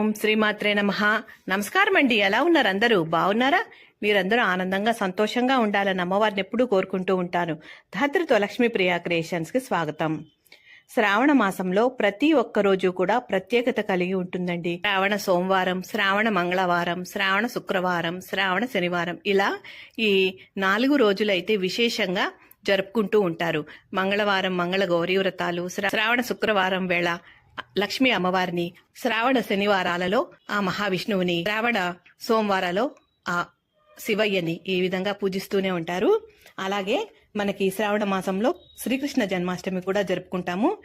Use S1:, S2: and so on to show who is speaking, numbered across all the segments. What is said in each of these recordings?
S1: ఓం శ్రీమాత్రే నమ. నమస్కారం అండి. ఎలా ఉన్నారు అందరూ? బాగున్నారా? మీరందరూ ఆనందంగా సంతోషంగా ఉండాలని అమ్మవారిని ఎప్పుడూ కోరుకుంటూ ఉంటాను. ధాత్రితో లక్ష్మీ ప్రియా క్రియేషన్స్కి స్వాగతం. శ్రావణ మాసంలో ప్రతి ఒక్క రోజు కూడా ప్రత్యేకత కలిగి ఉంటుందండి. శ్రావణ సోమవారం శ్రావణ మంగళవారం శ్రావణ శుక్రవారం శ్రావణ శనివారం ఇలా ఈ నాలుగు రోజులైతే విశేషంగా జరుపుకుంటూ ఉంటారు. మంగళవారం మంగళ గౌరీ వ్రతాలు శ్రా- శ్రావణ శుక్రవారం వేళ లక్ష్మీ అమ్మవారిని శ్రావణ శనివారాలలో ఆ మహావిష్ణువుని శ్రావణ సోమవారాలో ఆ శివయ్యని ఈ విధంగా పూజిస్తూనే ఉంటారు. అలాగే మనకి శ్రావణ మాసంలో శ్రీకృష్ణ జన్మాష్టమి కూడా జరుపుకుంటాము.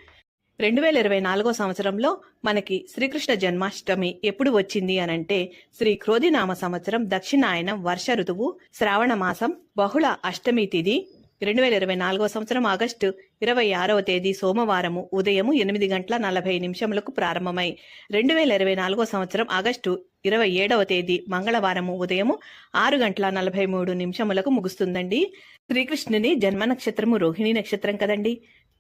S1: రెండు వేల ఇరవై నాలుగో సంవత్సరంలో మనకి శ్రీకృష్ణ జన్మాష్టమి ఎప్పుడు వచ్చింది అనంటే శ్రీ క్రోధినామ సంవత్సరం దక్షిణాయనం వర్ష ఋతువు శ్రావణ మాసం బహుళ అష్టమి తిథి రెండు వేల ఇరవై నాలుగో సంవత్సరం ఆగస్టు ఇరవై ఆరవ తేదీ సోమవారము ఉదయము ఎనిమిది గంటల నలభై నిమిషములకు ప్రారంభమై రెండు వేల ఇరవై నాలుగో సంవత్సరం ఆగస్టు ఇరవై ఏడవ తేదీ మంగళవారము ఉదయము ఆరు గంటల నలభై మూడు నిమిషములకు ముగుస్తుందండి. శ్రీకృష్ణుని జన్మ నక్షత్రము రోహిణి నక్షత్రం కదండి.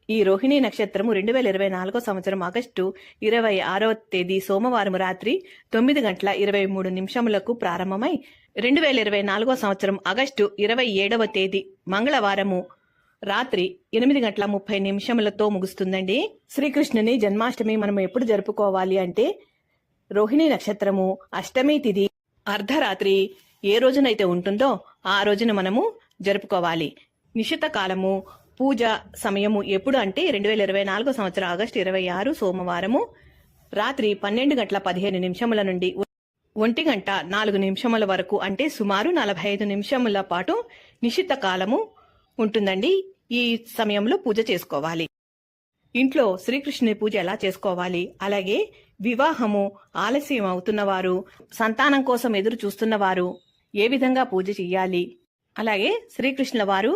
S1: ఈ రోహిణి నక్షత్రము రెండు వేల ఇరవై నాలుగో సంవత్సరం ఆగస్టు ఇరవై ఆరవ తేదీ సోమవారం రాత్రి తొమ్మిది గంటల ఇరవై మూడు నిమిషములకు ప్రారంభమై రెండు వేల ఇరవై నాలుగో సంవత్సరం ఆగస్టు ఇరవై ఏడవ తేదీ మంగళవారము రాత్రి ఎనిమిది గంటల ముప్పై నిమిషములతో ముగుస్తుందండి. శ్రీకృష్ణుని జన్మాష్టమి మనం ఎప్పుడు జరుపుకోవాలి అంటే రోహిణి నక్షత్రము అష్టమి తిథి అర్ధరాత్రి ఏ రోజునైతే ఉంటుందో ఆ రోజున మనము జరుపుకోవాలి. నిశిత కాలము పూజ సమయము ఎప్పుడు అంటే రెండు వేల ఇరవై నాలుగో సంవత్సరం ఆగస్టు ఇరవై ఆరు సోమవారము రాత్రి పన్నెండు గంటల పదిహేను నిమిషముల నుండి ఒంటి గంట నాలుగు నిమిషముల వరకు అంటే సుమారు నలభై ఐదు నిమిషముల పాటు నిశిత కాలము ఉంటుందండి. ఈ సమయంలో పూజ చేసుకోవాలి. ఇంట్లో శ్రీకృష్ణుని పూజ ఎలా చేసుకోవాలి? అలాగే వివాహము ఆలస్యం అవుతున్నవారు సంతానం కోసం ఎదురు చూస్తున్నవారు ఏ విధంగా పూజ చెయ్యాలి? అలాగే శ్రీకృష్ణుల వారు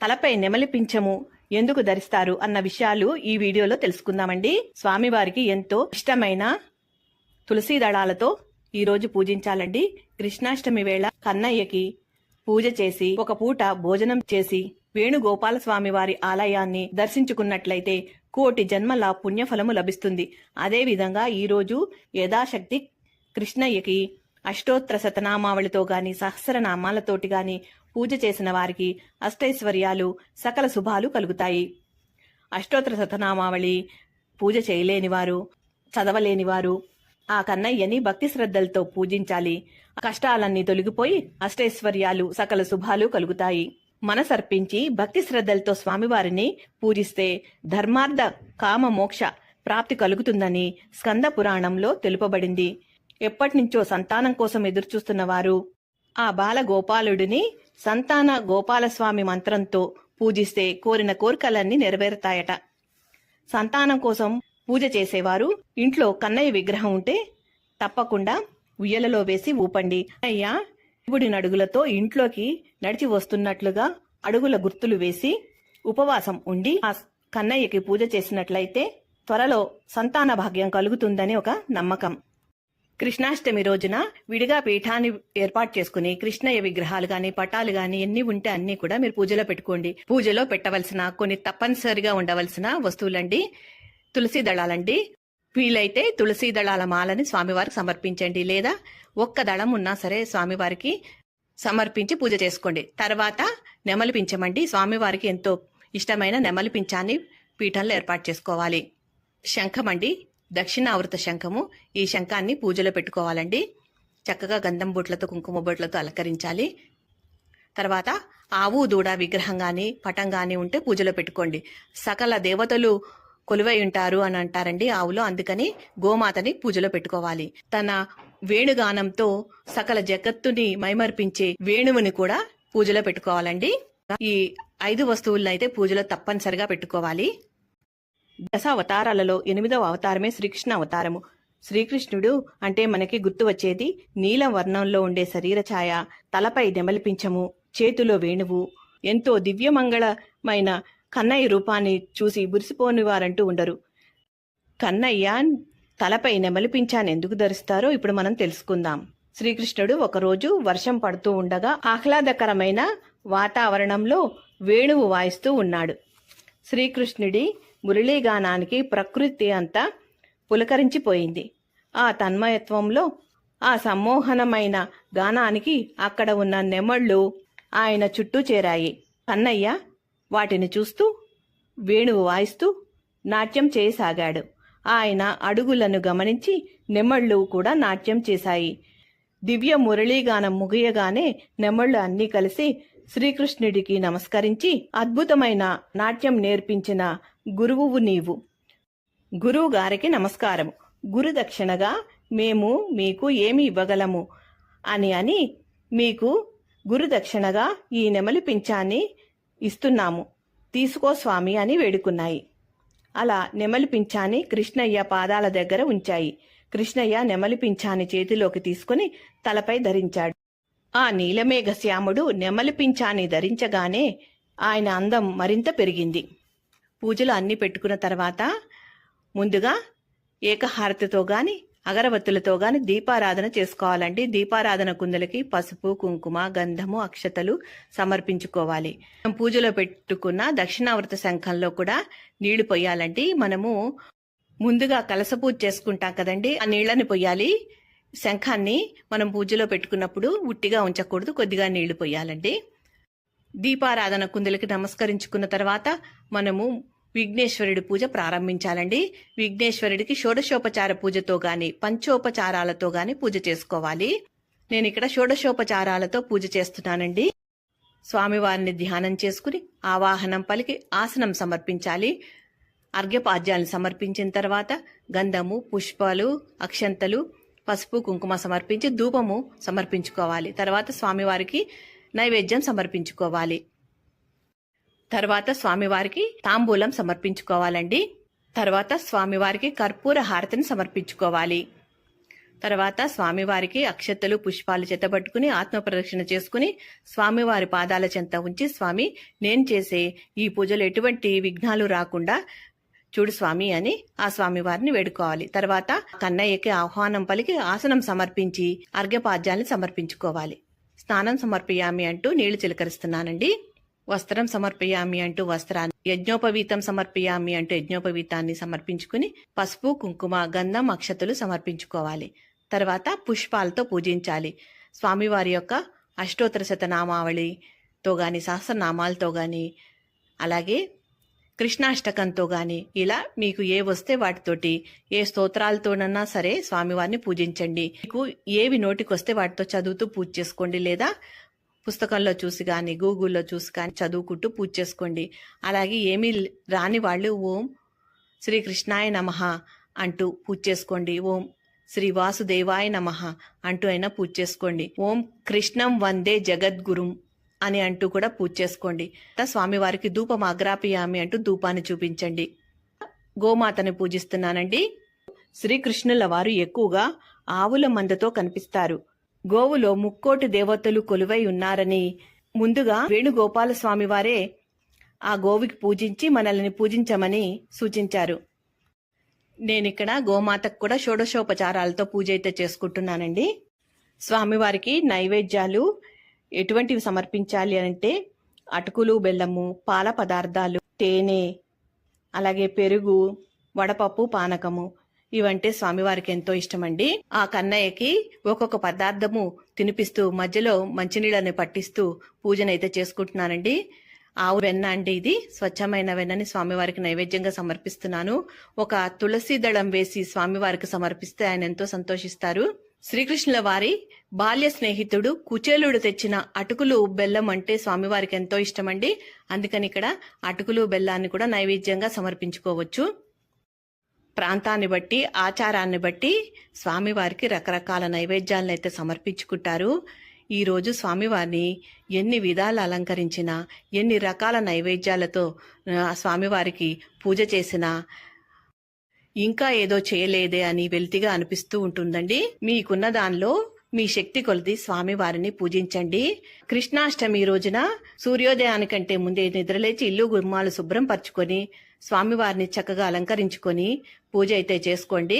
S1: తలపై నెమలి పింఛము ఎందుకు ధరిస్తారు అన్న విషయాలు ఈ వీడియోలో తెలుసుకుందామండి. స్వామివారికి ఎంతో ఇష్టమైన తులసీ దళాలతో ఈరోజు పూజించాలండి కృష్ణాష్టమి వేళ కన్నయ్యకి పూజ చేసి ఒక పూట భోజనం చేసి వేణుగోపాల స్వామి వారి ఆలయాన్ని దర్శించుకున్నట్లయితే కోటి జన్మల పుణ్యఫలము లభిస్తుంది. అదేవిధంగా ఈరోజు యథాశక్తి కృష్ణయ్యకి అష్టోత్తర శతనామావళితో గాని సహస్రనామాలతోటి గాని పూజ చేసిన వారికి అష్టైశ్వర్యాలు సకల శుభాలు కలుగుతాయి. అష్టోత్తర శతనామావళి పూజ చేయలేని వారు చదవలేని వారు ఆ కన్నయ్యని భక్తి శ్రద్ధలతో పూజించాలి. కష్టాలన్నీ తొలగిపోయి అష్టైశ్వర్యాలు సకల శుభాలు కలుగుతాయి. మనసర్పించి భక్తి శ్రద్ధలతో స్వామివారిని పూజిస్తే ధర్మార్థ కామ మోక్ష ప్రాప్తి కలుగుతుందని స్కంద పురాణంలో తెలుపబడింది. ఎప్పటినుంచో సంతానం కోసం ఎదురుచూస్తున్న వారు ఆ బాలగోపాలుడిని సంతాన గోపాలస్వామి మంత్రంతో పూజిస్తే కోరిన కోరికలన్నీ నెరవేరుతాయట. సంతానం కోసం పూజ చేసేవారు. ఇంట్లో కన్నయ్య విగ్రహం ఉంటే తప్పకుండా ఉయ్యలలో వేసి ఊపండి. అయ్యా శివుడి నడుగులతో ఇంట్లోకి నడిచి వస్తున్నట్లుగా అడుగుల గుర్తులు వేసి ఉపవాసం ఉండి ఆ కన్నయ్యకి పూజ చేసినట్లయితే త్వరలో సంతాన భాగ్యం కలుగుతుందని ఒక నమ్మకం. కృష్ణాష్టమి రోజున విడిగా పీఠాన్ని ఏర్పాటు చేసుకుని కృష్ణయ్య విగ్రహాలు గాని పటాలు గాని ఎన్ని ఉంటే అన్ని కూడా మీరు పూజలో పెట్టుకోండి. పూజలో పెట్టవలసిన కొన్ని తప్పనిసరిగా ఉండవలసిన వస్తువులండి. తులసి దళాలండి. వీలైతే తులసి దళాల మాలని స్వామివారికి సమర్పించండి. లేదా ఒక్క దళం ఉన్నా సరే స్వామివారికి సమర్పించి పూజ చేసుకోండి. తర్వాత నెమలి పించమండి. స్వామివారికి ఎంతో ఇష్టమైన నెమలి పించాన్ని పీఠంలో ఏర్పాటు చేసుకోవాలి. శంఖమండి దక్షిణావృత శంఖము. ఈ శంఖాన్ని పూజలో పెట్టుకోవాలండి. చక్కగా గంధం బొట్లతో కుంకుమ బొట్లతో అలంకరించాలి. తర్వాత ఆవు దూడ విగ్రహం కానీ పటం కానీ ఉంటే పూజలో పెట్టుకోండి. సకల దేవతలు కొలువై ఉంటారు అని అంటారండి ఆవులో. అందుకని గోమాతని పూజలో పెట్టుకోవాలి. తన వేణుగానంతో సకల జగత్తుని మైమర్పించే వేణువుని కూడా పూజలో పెట్టుకోవాలండి. ఈ ఐదు వస్తువులను అయితే పూజలో తప్పనిసరిగా పెట్టుకోవాలి. దశ అవతారాలలో ఎనిమిదవ అవతారమే శ్రీకృష్ణ అవతారము. శ్రీకృష్ణుడు అంటే మనకి గుర్తు వచ్చేది నీలం వర్ణంలో ఉండే శరీర ఛాయ తలపై నెమలిపించము చేతిలో వేణువు ఎంతో దివ్యమంగళమైన కన్నయ్య రూపాన్ని చూసి బురిసిపోని వారంటూ ఉండరు. కన్నయ్య తలపై నెమలిపించాను ఎందుకు ధరిస్తారో ఇప్పుడు మనం తెలుసుకుందాం. శ్రీకృష్ణుడు ఒకరోజు వర్షం పడుతూ ఉండగా ఆహ్లాదకరమైన వాతావరణంలో వేణువు వాయిస్తూ ఉన్నాడు. శ్రీకృష్ణుడి మురళీగానానికి ప్రకృతి అంతా పులకరించిపోయింది. ఆ తన్మయత్వంలో ఆ సమ్మోహనమైన గానానికి అక్కడ ఉన్న నెమళ్ళు ఆయన చుట్టూ చేరాయి. కన్నయ్య వాటిని చూస్తూ వేణువు వాయిస్తూ నాట్యం చేయసాగాడు. ఆయన అడుగులను గమనించి నెమళ్ళు కూడా నాట్యం చేశాయి. దివ్య మురళీగానం ముగియగానే నెమళ్ళు అన్నీ కలిసి శ్రీకృష్ణుడికి నమస్కరించి అద్భుతమైన నాట్యం నేర్పించిన గురువువు నీవు. గురువు గారికి నమస్కారం గురుదక్షిణగా మేము మీకు ఏమి ఇవ్వగలము? అని అని మీకు గురుదక్షిణగా ఈ నెమలి పింఛాన్ని ఇస్తున్నాము. తీసుకో స్వామి అని వేడుకున్నాయి. అలా నెమలి పింఛాని కృష్ణయ్య పాదాల దగ్గర ఉంచాయి. కృష్ణయ్య నెమలి పింఛాని చేతిలోకి తీసుకుని తలపై ధరించాడు. ఆ నీలమేఘ శ్యాముడు నెమలి పింఛాని ధరించగానే ఆయన అందం మరింత పెరిగింది. పూజలు అన్ని పెట్టుకున్న తర్వాత ముందుగా ఏకహారతితో గాని అగరవత్తులతో గాని దీపారాధన చేసుకోవాలండి. దీపారాధన కుందలకి పసుపు కుంకుమ గంధము అక్షతలు సమర్పించుకోవాలి. మనం పూజలో పెట్టుకున్న దక్షిణావృత శంఖంలో కూడా నీళ్ళు పొయ్యాలండి. మనము ముందుగా కలస పూజ చేసుకుంటాం కదండి. ఆ నీళ్ళని పొయ్యాలి. శంఖాన్ని మనం పూజలో పెట్టుకున్నప్పుడు ఉట్టిగా ఉంచకూడదు. కొద్దిగా నీళ్ళు పొయ్యాలండి. దీపారాధన కుందులకి నమస్కరించుకున్న తర్వాత మనము విఘ్నేశ్వరుడి పూజ ప్రారంభించాలండి. విఘ్నేశ్వరుడికి షోడశోపచార పూజతో గాని పంచోపచారాలతో గాని పూజ చేసుకోవాలి. నేను ఇక్కడ షోడశోపచారాలతో పూజ చేస్తున్నానండి. స్వామివారిని ధ్యానం చేసుకుని ఆవాహనం పలికి ఆసనం సమర్పించాలి. అర్ఘ్యపాద్యాలను సమర్పించిన తర్వాత గంధము పుష్పాలు అక్షంతలు పసుపు కుంకుమ సమర్పించి ధూపము సమర్పించుకోవాలి. తర్వాత స్వామివారికి నైవేద్యం సమర్పించుకోవాలి. తర్వాత స్వామివారికి తాంబూలం సమర్పించుకోవాలండి. తర్వాత స్వామివారికి కర్పూర హారతిని సమర్పించుకోవాలి. తర్వాత స్వామివారికి అక్షతలు పుష్పాలు చేతబట్టుకుని ఆత్మప్రదక్షిణ చేసుకుని స్వామివారి పాదాల చెంత ఉంచి స్వామి నేను చేసే ఈ పూజలు ఎటువంటి విఘ్నాలు రాకుండా చూడు స్వామి అని ఆ స్వామి వారిని వేడుకోవాలి. తర్వాత కన్నయ్యకి ఆహ్వానం పలికి ఆసనం సమర్పించి అర్ఘ్యపాద్యాన్ని సమర్పించుకోవాలి. స్నానం సమర్పియామి అంటూ నీళ్ళు చిలకరిస్తున్నానండి. వస్త్రం సమర్పయామి అంటూ వస్త్రాన్ని యజ్ఞోపవీతం సమర్పయామి అంటూ యజ్ఞోపవీతాన్ని సమర్పించుకుని పసుపు కుంకుమ గంధం అక్షతలు సమర్పించుకోవాలి. తర్వాత పుష్పాలతో పూజించాలి. స్వామివారి యొక్క అష్టోత్తర శతనామావళితో గాని సహస్రనామాలతో గాని అలాగే కృష్ణాష్టకంతో గాని ఇలా మీకు ఏ వస్తే వాటితోటి ఏ స్తోత్రాలతోనన్నా సరే స్వామివారిని పూజించండి. మీకు ఏవి నోటికొస్తే వాటితో చదువుతూ పూజ చేసుకోండి లేదా పుస్తకంలో చూసి కానీ గూగుల్లో చూసి కానీ చదువుకుంటూ పూజ చేసుకోండి. అలాగే ఏమీ రాని వాళ్ళు ఓం శ్రీకృష్ణాయ నమ నమః అంటూ పూజ చేసుకోండి. ఓం శ్రీ వాసుదేవాయ నమః అంటూ అయినా పూజ చేసుకోండి. ఓం కృష్ణం వందే జగద్గురుం అని అంటూ కూడా పూజ చేసుకోండి. స్వామివారికి ధూపం అగ్రాపియామి అంటూ ధూపాన్ని చూపించండి. గోమాతని పూజిస్తున్నానండి. శ్రీకృష్ణుల వారు ఎక్కువగా ఆవుల మందతో కనిపిస్తారు. గోవులో ముక్కోటి దేవతలు కొలువై ఉన్నారని ముందుగా వేణుగోపాల ఆ గోవుకి పూజించి మనల్ని పూజించమని సూచించారు. నేనిక్కడ గోమాతకు కూడా షోడశోపచారాలతో పూజ అయితే చేసుకుంటున్నానండి. స్వామివారికి నైవేద్యాలు ఎటువంటివి సమర్పించాలి అంటే అటుకులు బెల్లము పాల పదార్థాలు తేనె అలాగే పెరుగు వడపప్పు పానకము ఇవంటే స్వామివారికి ఎంతో ఇష్టమండి. ఆ కన్నయ్యకి ఒక్కొక్క పదార్థము తినిపిస్తూ మధ్యలో మంచినీళ్ళని పట్టిస్తూ పూజనైతే చేసుకుంటున్నానండి. ఆవు వెన్న అండి ఇది. స్వచ్ఛమైన వెన్నని స్వామివారికి నైవేద్యంగా సమర్పిస్తున్నాను. ఒక తులసి దళం వేసి స్వామివారికి సమర్పిస్తే ఆయన ఎంతో సంతోషిస్తారు. శ్రీకృష్ణుల వారి బాల్య స్నేహితుడు కుచేలుడు తెచ్చిన అటుకులు బెల్లం అంటే స్వామివారికి ఎంతో ఇష్టమండి. అందుకని ఇక్కడ అటుకులు బెల్లాన్ని కూడా నైవేద్యంగా సమర్పించుకోవచ్చు. ప్రాంతాన్ని బట్టి ఆచారాన్ని బట్టి స్వామివారికి రకరకాల నైవేద్యాలను అయితే సమర్పించుకుంటారు ఈరోజు స్వామివారిని ఎన్ని విధాలు అలంకరించినా ఎన్ని రకాల నైవేద్యాలతో స్వామివారికి పూజ చేసినా ఇంకా ఏదో చేయలేదే అని వెల్తిగా అనిపిస్తూ ఉంటుందండి. మీకున్న దానిలో మీ శక్తి కొలది స్వామివారిని పూజించండి. కృష్ణాష్టమి రోజున సూర్యోదయానికంటే ముందే నిద్రలేచి ఇల్లు గుమ్మాలు శుభ్రం పరుచుకొని స్వామివారిని చక్కగా అలంకరించుకొని పూజ అయితే చేసుకోండి.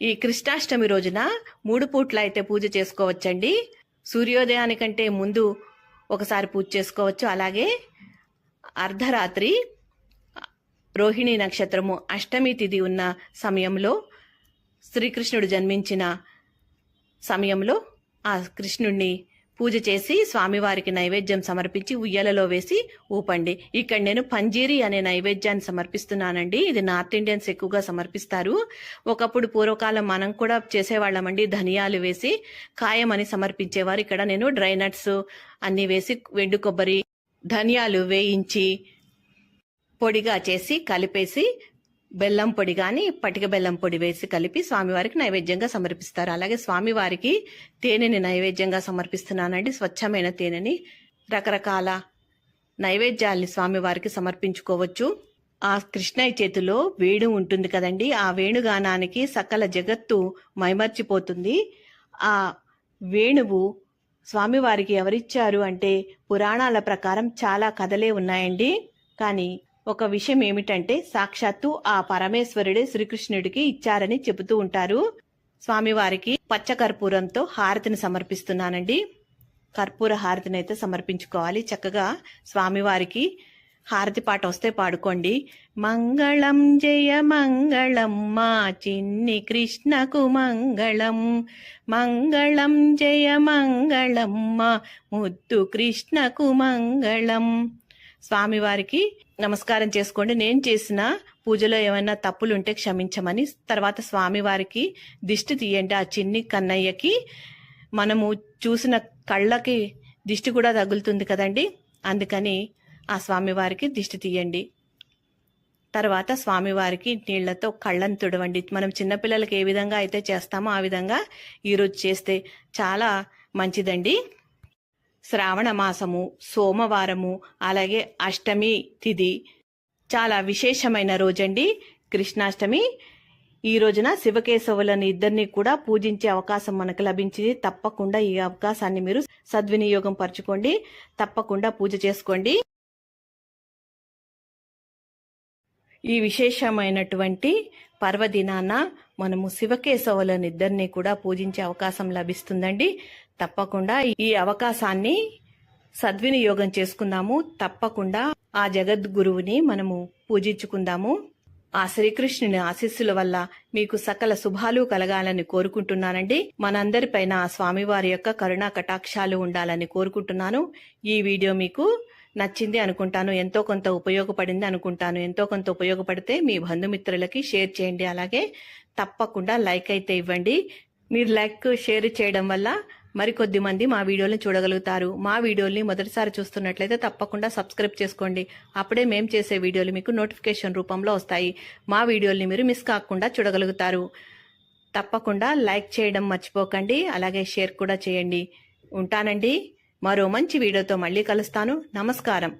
S1: ఈ కృష్ణాష్టమి రోజున మూడు పూట్ల అయితే పూజ చేసుకోవచ్చండి. సూర్యోదయానికంటే ముందు ఒకసారి పూజ చేసుకోవచ్చు. అలాగే అర్ధరాత్రి రోహిణి నక్షత్రము అష్టమి తిథి ఉన్న సమయంలో శ్రీకృష్ణుడు జన్మించిన సమయంలో ఆ కృష్ణుణ్ణి పూజ చేసి స్వామివారికి నైవేద్యం సమర్పించి ఉయ్యలలో వేసి ఊపండి. ఇక్కడ నేను పంజీరి అనే నైవేద్యాన్ని సమర్పిస్తున్నానండి. ఇది నార్త్ ఇండియన్స్ ఎక్కువగా సమర్పిస్తారు. ఒకప్పుడు పూర్వకాలం మనం కూడా చేసేవాళ్ళమండి ధనియాలు వేసి కాయమని సమర్పించేవారు. ఇక్కడ నేను డ్రై నట్స్ అన్ని వేసి వెండు కొబ్బరి ధనియాలు వేయించి పొడిగా చేసి కలిపేసి బెల్లం పొడి కానీ పటిక బెల్లం పొడి వేసి కలిపి స్వామివారికి నైవేద్యంగా సమర్పిస్తారు. అలాగే స్వామివారికి తేనెని నైవేద్యంగా సమర్పిస్తున్నానండి. స్వచ్ఛమైన తేనెని రకరకాల నైవేద్యాల్ని స్వామివారికి సమర్పించుకోవచ్చు. ఆ కృష్ణయ్య చేతిలో వేణు ఉంటుంది కదండి. ఆ వేణుగానానికి సకల జగత్తు మైమర్చిపోతుంది. ఆ వేణువు స్వామివారికి ఎవరిచ్చారు అంటే పురాణాల ప్రకారం చాలా కథలే ఉన్నాయండి. కానీ ఒక విషయం ఏమిటంటే సాక్షాత్తు ఆ పరమేశ్వరుడే శ్రీకృష్ణుడికి ఇచ్చారని చెబుతూ ఉంటారు. స్వామివారికి పచ్చ కర్పూరంతో హారతిని సమర్పిస్తున్నానండి. కర్పూర హారతిని అయితే సమర్పించుకోవాలి. చక్కగా స్వామివారికి హారతి పాట వస్తే పాడుకోండి. మంగళం జయ మంగళం మా చిన్ని కృష్ణకు మంగళం. మంగళం జయ మంగళం మా ముద్దు కృష్ణకు మంగళం. స్వామివారికి నమస్కారం చేసుకోండి. నేను చేసిన పూజలో ఏమైనా తప్పులుంటే క్షమించమని తర్వాత స్వామివారికి దిష్టి తీయండి. ఆ చిన్ని కన్నయ్యకి మనము చూసిన కళ్ళకి దిష్టి కూడా తగులుతుంది కదండి. అందుకని ఆ స్వామివారికి దిష్టి తీయండి. తర్వాత స్వామివారికి నీళ్ళతో కళ్ళను తుడవండి. మనం చిన్నపిల్లలకి ఏ విధంగా అయితే చేస్తామో ఆ విధంగా ఈరోజు చేస్తే చాలా మంచిదండి. శ్రావణ మాసము సోమవారము అలాగే అష్టమి తిథి చాలా విశేషమైన రోజండి. కృష్ణాష్టమి. ఈ రోజున శివకేశవులను ఇద్దరిని కూడా పూజించే అవకాశం మనకు లభించింది. తప్పకుండా ఈ అవకాశాన్ని మీరు సద్వినియోగం పరచుకోండి. తప్పకుండా పూజ చేసుకోండి. ఈ విశేషమైనటువంటి పర్వదినాన మనము శివకేశవులను ఇద్దరిని కూడా పూజించే అవకాశం లభిస్తుందండి. తప్పకుండా ఈ అవకాశాన్ని సద్వినియోగం చేసుకుందాము. తప్పకుండా ఆ జగద్గురువుని మనము పూజించుకుందాము. ఆ శ్రీకృష్ణుని ఆశీస్సుల వల్ల మీకు సకల శుభాలు కలగాలని కోరుకుంటున్నానండి. మనందరిపైన ఆ స్వామివారి యొక్క కరుణా కటాక్షాలు ఉండాలని కోరుకుంటున్నాను. ఈ వీడియో మీకు నచ్చింది అనుకుంటాను. ఎంతో కొంత ఉపయోగపడింది అనుకుంటాను. ఎంతో కొంత ఉపయోగపడితే మీ బంధుమిత్రులకి షేర్ చేయండి. అలాగే తప్పకుండా లైక్ అయితే ఇవ్వండి. మీరు లైక్ షేర్ చేయడం వల్ల మరికొద్ది మంది మా వీడియోని చూడగలుగుతారు. మా వీడియోల్ని మొదటిసారి చూస్తున్నట్లయితే తప్పకుండా సబ్స్క్రైబ్ చేసుకోండి. అప్పుడే మేము చేసే వీడియోలు మీకు నోటిఫికేషన్ రూపంలో వస్తాయి. మా వీడియోల్ని మీరు మిస్ కాకుండా చూడగలుగుతారు. తప్పకుండా లైక్ చేయడం మర్చిపోకండి. అలాగే షేర్ కూడా చేయండి. ఉంటానండి. మరో మంచి వీడియోతో మళ్ళీ కలుస్తాను. నమస్కారం.